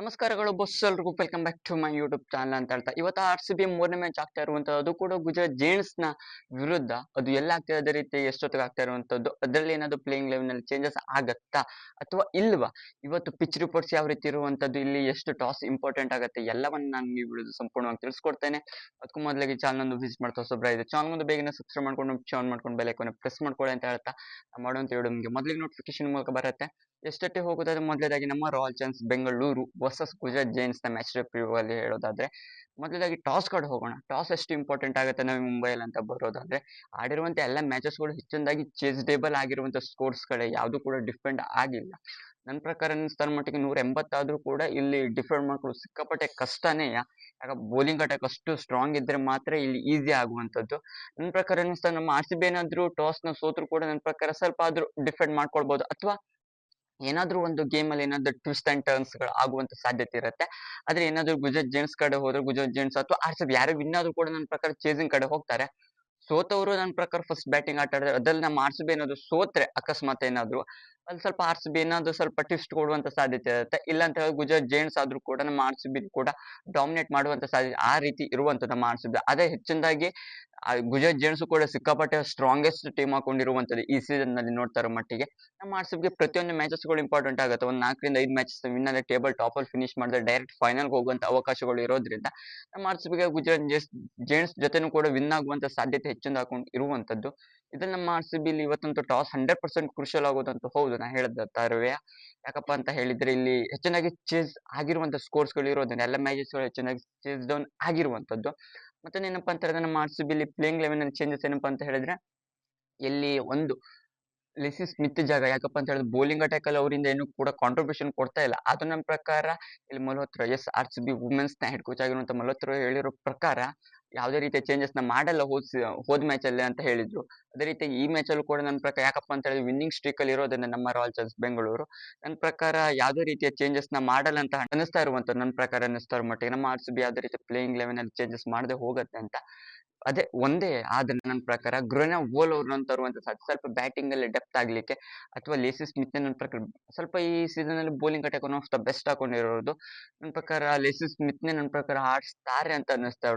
ನಮಸ್ಕಾರಗಳು ಬಸ್ ಎಲ್ರಿಗೂ. Welcome back to my YouTube channel ಅಂತ ಹೇಳ್ತಾ. ಇವತ್ತು ಆರ್ ಸಿ ಬಿ ಮೂರನೇ ಮ್ಯಾಚ್ ಆಗ್ತಾ ಇರುವಂತದ್ದು ಕೂಡ ಗುಜರಾತ್ ಜೇಂಟ್ಸ್ನ ವಿರುದ್ಧ. ಅದು ಎಲ್ಲ ಆಗ್ತಾ ಇದೆ ರೀತಿ, ಎಷ್ಟೊತ್ತಿಗೆ ಆಗ್ತಾ ಇರುವಂತದ್ದು ಅದರಲ್ಲಿ ಏನಾದ್ರು ಪ್ಲೇಯಿಂಗ್ ಲೆವೆನ್ನಲ್ಲಿ ಚೇಂಜಸ್ ಆಗತ್ತಾ ಅಥವಾ ಇಲ್ವಾ? ಇವತ್ತು ಪಿಚ್ ರಿಪೋರ್ಟ್ಸ್ ಯಾವ ರೀತಿ ಇರುವಂತದ್ದು ಇಲ್ಲಿ ಎಷ್ಟು ಟಾಸ್ ಇಂಪಾರ್ಟೆಂಟ್ ಆಗುತ್ತೆ, ಎಲ್ಲವನ್ನ ನಾನು ನೀವು ಬಿಡುದು ಸಂಪೂರ್ಣವಾಗಿ ತಿಳಿಸ್ಕೊಡ್ತೇನೆ. ಅದಕ್ಕೂ ಮೊದಲಿಗೆ ಚಾನಲ್ ಒಂದು ವಿಸಿಟ್ ಮಾಡ್ತಾ ಹೊಸಬ್ರ ಇದೆ. ಚಾನಲ್ ಒಂದು ಬೇಗನೆ ಸಬ್ಸ್ಕ್ರೈಬ್ ಮಾಡ್ಕೊಂಡು ಚಾನ್ ಮಾಡ್ಕೊಂಡು ಬೆಲೆ ಪ್ರೆಸ್ ಮಾಡ್ಕೊಳ್ಳಿ ಅಂತ ಹೇಳ್ತಾ. ಮಾಡುವಂತ ವಿಡಿಯೋ ನಿಮಗೆ ಮೊದಲಿಗೆ ನೋಟಿಫಿಕೇಶನ್ ಮೂಲಕ ಬರುತ್ತೆ. ಎಷ್ಟೊಟ್ಟೆ ಹೋಗೋದಾದ್ರೆ ಮೊದಲೇದಾಗಿ ನಮ್ಮ royal challengers Bengaluru versus Gujarat ಜೈನ್ಸ್ನ match review ಅಲ್ಲಿ ಹೇಳೋದಾದ್ರೆ, ಮೊದಲೇದಾಗಿ ಟಾಸ್ ಕಡೆ ಹೋಗೋಣ. ಟಾಸ್ ಎಷ್ಟು ಇಂಪಾರ್ಟೆಂಟ್ ಆಗುತ್ತೆ ನಾವು ಮುಂಬೈಯಲ್ಲಿ ಅಂತ ಬರೋದಾದ್ರೆ, ಆಡಿರುವಂತ ಎಲ್ಲ ಮ್ಯಾಚಸ್ಗಳು ಹೆಚ್ಚಿನದಾಗಿ ಚೇಸ್ಡೇಬಲ್ ಆಗಿರುವಂತ ಸ್ಕೋರ್ಸ್ ಗಳೇ ಯಾವುದು ಕೂಡ ಡಿಫೆಂಡ್ ಆಗಿಲ್ಲ. ನನ್ನ ಪ್ರಕಾರ ಅನಿಸ್ತಾರ ಮಟ್ಟಿಗೆ ನೂರ ಎಂಬತ್ತಾದ್ರೂ ಕೂಡ ಇಲ್ಲಿ ಡಿಫೆಂಡ್ ಮಾಡ್ಕೊಳ್ಳೋದು ಸಿಕ್ಕಾಪಟ್ಟೆ ಕಷ್ಟನೇ. ಯಾಕೆ ಬೌಲಿಂಗ್ ಅಟ್ಯಾಕ್ ಅಷ್ಟು ಸ್ಟ್ರಾಂಗ್ ಇದ್ರೆ ಮಾತ್ರ ಇಲ್ಲಿ ಈಸಿ ಆಗುವಂತದ್ದು ನನ್ನ ಪ್ರಕಾರ ಅನಿಸ್ತಾ ನಮ್ಮ ಆರ್ ಸಿ ಬಿ ಏನಾದ್ರು ಟಾಸ್ನ ಸೋತ್ರು ಕೂಡ ನನ್ನ ಪ್ರಕಾರ ಸ್ವಲ್ಪ ಆದ್ರೂ ಡಿಫೆಂಡ್ ಮಾಡ್ಕೊಳ್ಬಹುದು ಅಥವಾ ಏನಾದ್ರೂ ಒಂದು ಗೇಮ್ ಅಲ್ಲಿ ಏನಾದ್ರು ಟ್ವಿಸ್ಟ್ ಅಂಡ್ ಟರ್ನ್ಸ್ಗಳು ಆಗುವಂತ ಸಾಧ್ಯತೆ ಇರುತ್ತೆ. ಆದ್ರೆ ಏನಾದ್ರು ಗುಜರಾತ್ ಜೆಂಟ್ಸ್ ಕಡೆ ಹೋದ್ರೆ ಗುಜರಾತ್ ಜೆಂಟ್ಸ್ ಅಥವಾ ಆರ್ ಸಿ ಬಿ ಯಾರು ವಿನ್ ಆದ್ರೂ ಕೂಡ ನನ್ನ ಪ್ರಕಾರ ಚೇಸಿಂಗ್ ಕಡೆ ಹೋಗ್ತಾರೆ. ಸೋತವರು ನನ್ನ ಪ್ರಕಾರ ಫಸ್ಟ್ ಬ್ಯಾಟಿಂಗ್ ಆಟ ಆಡಿದ್ರೆ ಅದ್ರಲ್ಲಿ ನಮ್ಮ ಆರ್ ಸಿ ಏನಾದ್ರು ಸೋತ್ರೆ ಅಕಸ್ಮಾತ್ ಏನಾದ್ರು ಅಲ್ಲಿ ಸ್ವಲ್ಪ ಆರ್ ಸಿ ಬಿ ಏನಾದ್ರು ಸ್ವಲ್ಪ ಟ್ವಿಸ್ಟ್ ಕೊಡುವಂತ ಸಾಧ್ಯತೆ ಇರುತ್ತೆ. ಇಲ್ಲ ಅಂತ ಹೇಳಿ ಗುಜರಾತ್ ಜೇಂಟ್ಸ್ ಆದ್ರೂ ಕೂಡ ನಮ್ಮ ಆರ್ ಬಿ ಕೂಡ ಡಾಮಿನೇಟ್ ಮಾಡುವಂತ ಸಾಧ್ಯತೆ, ಆ ರೀತಿ ಇರುವಂತ ನಮ್ಮ ಆರ್ ಸಿ ಬಿ ಅದೇ ಹೆಚ್ಚಿನದಾಗಿ ಗುಜರಾತ್ ಜೈಂಟ್ಸ್ ಕೂಡ ಸಿಕ್ಕಾಪಟ್ಟೆ ಸ್ಟ್ರಾಂಗೆಸ್ಟ್ ಟೀಮ್ ಹಾಕೊಂಡಿರುವಂತದ್ದು ಈ ಸೀಸನ್ನಲ್ಲಿ ನೋಡ್ತಾ ಇರೋ ಮಟ್ಟಿಗೆ. ನಮ್ಮ ಆರ್ ಸಿ ಪ್ರತಿಯೊಂದು ಮ್ಯಾಚಸ್ಗಳು ಇಂಪಾರ್ಟೆಂಟ್ ಆಗುತ್ತೆ. ಒಂದು ನಾಲ್ಕರಿಂದ ಐದು ಮ್ಯಾಚಸ್ ವಿನ್ ಅಲ್ಲಿ ಟೇಬಲ್ ಟಾಪ್ ಅಲ್ಲಿ ಫಿನಿಶ್ ಮಾಡಿದ್ರೆ ಡೈರೆಕ್ಟ್ ಫೈನಲ್ ಹೋಗುವಂತ ಅವಕಾಶಗಳು ಇರೋದ್ರಿಂದ ನಮ್ಮ ಆರ್ ಸಿ ಗುಜರಾತ್ ಜೇಂಟ್ಸ್ ಜೊತೆನೂ ಕೂಡ ವಿನ್ ಆಗುವಂತ ಸಾಧ್ಯತೆ ಹೆಚ್ಚಿನ ಹಾಕೊಂಡು ಇರುವಂತದ್ದು. ಇದ್ರಲ್ಲಿ ನಮ್ಮ ಆರ್ ಸಿ ಬಿ ಇವತ್ತಂತೂ ಟಾಸ್ ಹಂಡ್ರೆಡ್ ಪರ್ಸೆಂಟ್ ಕ್ರೂಷಲ್ ಆಗೋದಂತೂ ಹೌದು, ನಾ ಹೇಳಿದ ತರವೇ ಯಾಕಪ್ಪ ಅಂತ ಹೇಳಿದ್ರೆ ಇಲ್ಲಿ ಹೆಚ್ಚಿನಾಗಿ ಚೇಸ್ ಆಗಿರುವಂತ ಸ್ಕೋರ್ಸ್ಗಳು ಇರೋದ್ರಿಂದ ಎಲ್ಲ ಮ್ಯಾಚಸ್ಗಳು ಹೆಚ್ಚಿನಾಗಿ ಚೇಸ್ ಡೌನ್ ಆಗಿರುವಂತದ್ದು ಮತ್ತೆ ಏನಪ್ಪ ಅಂತ ಹೇಳಿದ್ರೆ ನಮ್ಮ R C B playing eleven ಅಲ್ಲಿ ಚೇಂಜಸ್ ಏನಪ್ಪ ಅಂತ ಹೇಳಿದ್ರೆ ಇಲ್ಲಿ ಒಂದು ಲಿಸಿ ಸ್ಮಿತ್ ಜಾಗ, ಯಾಕಪ್ಪ ಅಂತ ಹೇಳಿದ್ರೆ ಬೌಲಿಂಗ್ ಅಟ್ಯಾಕ್ ಅಲ್ಲಿ ಅವರಿಂದ ಏನು ಕೂಡ ಕಾಂಟ್ರಿಬ್ಯೂಷನ್ ಕೊಡ್ತಾ ಇಲ್ಲ. ಅದು ನಮ್ಮ ಪ್ರಕಾರ, ಇಲ್ಲಿ Malhotra, S R C B ವುಮೆನ್ಸ್ನ head coach ಆಗಿರುವಂತ ಮಲ್ಹೋತ್ರ ಹೇಳಿರೋ ಪ್ರಕಾರ ಯಾವುದೇ ರೀತಿಯ ಚೇಂಜಸ್ನ ಮಾಡಲ್ಲ ಹೋದ್ ಹೋದ್ ಮ್ಯಾಚ್ ಅಲ್ಲಿ ಅಂತ ಹೇಳಿದ್ರು. ಅದೇ ರೀತಿ ಈ ಮ್ಯಾಚ್ ಅಲ್ಲೂ ಕೂಡ ನನ್ನ ಪ್ರಕಾರ, ಯಾಕಪ್ಪ ಅಂತ ಹೇಳಿದ್ರೆ ವಿನ್ನಿಂಗ್ ಸ್ಟ್ರೀಕ್ ಅಲ್ಲಿ ಇರೋದನ್ನ ನಮ್ಮ ರಾಯಲ್ ಚಾಲೆಂಜರ್ಸ್ ಬೆಂಗಳೂರು ನನ್ನ ಪ್ರಕಾರ ಯಾವುದೇ ರೀತಿಯ ಚೇಂಜಸ್ನ ಮಾಡಲ್ಲ ಅಂತ ಅನಿಸ್ತಾ ಇರುವಂತ ನನ್ನ ಪ್ರಕಾರ ಅನಿಸ್ತಾ ಇರೋ ಮಟ್ಟಿಗೆ. ನಮ್ಮ ಆರ್ ಸಿ ಬಿ ಯಾವುದೇ ರೀತಿ ಪ್ಲೇಯಿಂಗ್ ಲೆವೆನ್ ಅಲ್ಲಿ ಚೇಂಜಸ್ ಮಾಡದೆ ಹೋಗುತ್ತೆ ಅಂತ. ಅದೇ ಒಂದೇ ಆದ್ರೆ ನನ್ನ ಪ್ರಕಾರ ಗ್ರೋನ ವೋಲ್ ಅವ್ರನ್ನ ತರುವಂತ ಸ್ವಲ್ಪ ಬ್ಯಾಟಿಂಗ್ ಅಲ್ಲಿ ಡೆಪ್ತ್ ಆಗ್ಲಿಕ್ಕೆ ಅಥವಾ ಲೇಸಿ ಸ್ಮಿತ್ ನನ್ನ ಪ್ರಕಾರ ಸ್ವಲ್ಪ ಈ ಸೀಸನ್ ಅಲ್ಲಿ bowling attack one of the best ಹಾಕೊಂಡಿರೋದು. ನನ್ನ ಪ್ರಕಾರ ಲೇಸಿ ಸ್ಮಿತ್ ನನ್ನ ಪ್ರಕಾರ ಆಡಿಸ್ತಾರೆ ಅಂತ ಅನ್ನಿಸ್ತಾ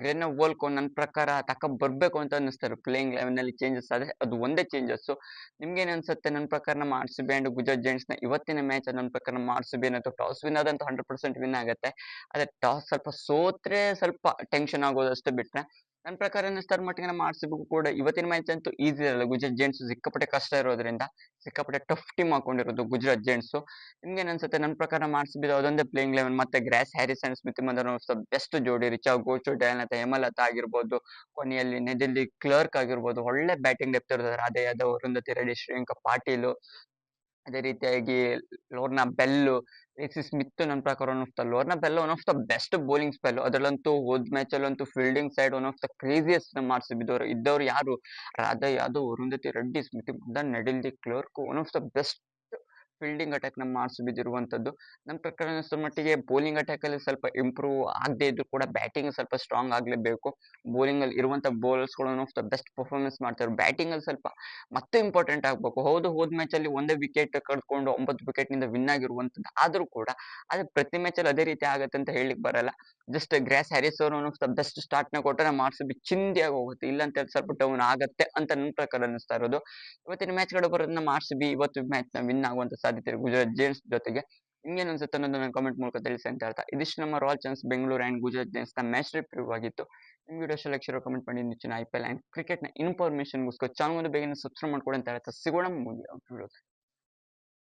ಗ್ರೆನ ವೋಲ್ಕೋ ನನ್ನ ಪ್ರಕಾರ ತಕ ಬರಬೇಕು ಅಂತ ಅನ್ನಿಸ್ತಾರೆ. ಪ್ಲೇಯಿಂಗ್ ಲೆವೆನಲ್ಲಿ ಚೇಂಜಸ್ ಆದ್ರೆ ಅದು ಒಂದೇ ಚೇಂಜಸ್ಸು ನಿಮ್ಗೆ ಏನ್ ಅನ್ಸುತ್ತೆ? ನನ್ನ ಪ್ರಕಾರ ನಮ್ಮ R C B and Gujarat ಜೆಂಟ್ಸ್ನ ಇವತ್ತಿನ ಮ್ಯಾಚ್ ನನ್ನ ಪ್ರಕಾರ ನಮ್ಮ ಆರ್ ಸಿ ಟಾಸ್ ವಿನ್ ಆದಂತ ಹಂಡ್ರೆಡ್ ಪರ್ಸೆಂಟ್ ವಿನ್ ಆಗುತ್ತೆ. ಅದೇ ಟಾಸ್ ಸ್ವಲ್ಪ ಸೋತ್ರೆ ಸ್ವಲ್ಪ ಟೆನ್ಷನ್ ಆಗೋದಷ್ಟೇ ಬಿಟ್ರೆ ನನ್ನ ಪ್ರಕಾರ ಸ್ಟಾರ್ ಮಟ್ಟಿಗೆ ನಮ್ಮ ಕೂಡ. ಇವತ್ತಿನ ಮ್ಯಾಚ್ ಅಂತೂ ಈಸಿ ಇರಲ್ಲ ಗುಜರಾತ್ ಜೆಂಟ್ಸ್ ಸಿಕ್ಕಾಪಟ್ಟೆ ಕಷ್ಟ ಇರೋದ್ರಿಂದ, ಸಿಕ್ಕಾಪಟ್ಟೆ ಟಫ್ ಟೀಮ್ ಹಾಕೊಂಡಿರೋದು ಗುಜರಾತ್ ಜೆಂಟ್ಸ್ ನಿಮ್ಗೆ ಅನ್ಸುತ್ತೆ ನನ್ನ ಪ್ರಕಾರ ನಮ್ಮ ಅದೊಂದೇ ಪ್ಲೇಯಿಂಗ್ ಲೆವೆನ್ ಮತ್ತೆ Grace Harris and Smriti Mandhana best ಜೋಡಿ ರಿಚಾ ಗೋಚು ಡಯಾನತ ಹೇಮಲತಾ ಆಗಿರ್ಬೋದು, ಕೊನೆಯಲ್ಲಿ ನೆದಿಲ್ಲಿ ಕ್ಲರ್ಕ್ ಆಗಿರ್ಬೋದು, ಒಳ್ಳೆ ಬ್ಯಾಟಿಂಗ್ ಡೆಪ್ತ್ ಇರ್ತಾರೆ ಅದೇ ಯಾದವ್ ಅರುಂಧತಿ ರೆಡ್ಡಿ, ಶ್ರೇಯಾಂಕ ಪಾಟೀಲ್. ಅದೇ ರೀತಿಯಾಗಿ ಲೋರ್ನಾ ಬೆಲ್ಲು ಎಸಿ ಸ್ಮಿತ್ ನನ್ನ ಪ್ರಕಾರ one of the Lauren Bell one of the best bowling spell ಅದರಲ್ಲಂತೂ ಹೋದ್ ಮ್ಯಾಚ್ ಅಲ್ಲಂತೂ fielding side one of the craziest ನಮ್ಮ ಆರ್ ಸಿ ಇದ್ದವ್ರು ಯಾರು? Radha Yadav, Arundhati Reddy, Smriti Nadine Nadine de Klerk one of the best fielding attack ನಮ್ಮ R C ಇರುವಂತದ್ದು ನನ್ನ ಪ್ರಕಾರ ಅನಿಸೋ ಮಟ್ಟಿಗೆ ಬೌಲಿಂಗ್ ಅಟ್ಯಾಕ್ ಅಲ್ಲಿ ಸ್ವಲ್ಪ ಇಂಪ್ರೂವ್ ಆಗದೆ ಇದ್ರು ಕೂಡ ಬ್ಯಾಟಿಂಗ್ ಸ್ವಲ್ಪ ಸ್ಟ್ರಾಂಗ್ ಆಗ್ಲೇಬೇಕು. ಬೌಲಿಂಗ್ ಅಲ್ಲಿ ಇರುವಂತ ಬೌಲರ್ಸ್ಗಳು one of the best performance ಮಾಡ್ತಾರೆ. ಬ್ಯಾಟಿಂಗ್ ಅಲ್ಲಿ ಸ್ವಲ್ಪ ಮತ್ತೆ ಇಂಪಾರ್ಟೆಂಟ್ ಆಗ್ಬೇಕು. ಹೌದು, ಹೋದ್ ಮ್ಯಾಚ್ ಅಲ್ಲಿ ಒಂದೇ ವಿಕೆಟ್ ಕಳ್ಕೊಂಡು ಒಂಬತ್ತು ವಿಕೆಟ್ನಿಂದ ವಿನ್ ಆಗಿರುವಂತದ್ದು ಆದ್ರೂ ಕೂಡ ಅದು ಪ್ರತಿ ಮ್ಯಾಚ್ ಅಲ್ಲಿ ಅದೇ ರೀತಿ ಆಗುತ್ತೆ ಅಂತ ಹೇಳಲಿಕ್ಕೆ ಬರಲ್ಲ. ಜಸ್ಟ್ ಗ್ರಾಸ್ ಹ್ಯಾರಿಸ್ ಅವರು ಆಫ್ ದ ಬೆಸ್ಟ್ ಸ್ಟಾರ್ಟ್ನ ಕೊಟ್ಟರೆ ಮಾರ್ಸ್ ಬಿ ಚಿಂದಿಯಾಗಿ ಹೋಗುತ್ತೆ ಇಲ್ಲ ಅಂತ ಸ್ವಲ್ಪ ಡೌನ್ ಆಗುತ್ತೆ ಅಂತ ನನ್ನ ಪ್ರಕಾರ ಅನಿಸ್ತಾ ಇರೋದು. ಇವತ್ತಿನ ಮ್ಯಾಚ್ಗಳು ಮಾರ್ಸ್ ನಮ್ಮ ಬಿ ಇವತ್ತು ಮ್ಯಾಚ್ನ ವಿನ್ ಆಗುವಂತ ಸಾಧ್ಯತೆ ಗುಜರಾತ್ ಜೇಮ್ಸ್ ಜೊತೆಗೆ. ನಿಮ್ಗೇನ್ ಅನ್ಸುತ್ತೆ ಅನ್ನೋದು ನನ್ನ ಕಾಮೆಂಟ್ ಮೂಲಕ ತಿಳಿಸಿ ಅಂತ ಹೇಳ್ತಾ, ಇದಿಷ್ಟು ನಮ್ಮ royal challengers Bengaluru and Gujarat giants match review ಆಗಿತ್ತು. ನಿಮ್ ವಿಡಿಯೋ ಸೆಲೆಕ್ಷನ್ ಕಮೆಂಟ್ ಮಾಡಿ. ನೆಚ್ಚಿನ ಐ ಪಿ ಎಲ್ ಅಂಡ್ ಕ್ರಿಕೆಟ್ನ ಇನ್ಫಾರ್ಮೇಶನ್ ಗೋಸ್ಕರ ಚಾನಲ್ ಬೇಗನೆ ಸಬ್ಸ್ಕ್ರೈಬ್ ಮಾಡ್ಕೊಡಿ ಅಂತ ಹೇಳ್ತಾ, ಸಿಗೋಣ ಮುಂದೆ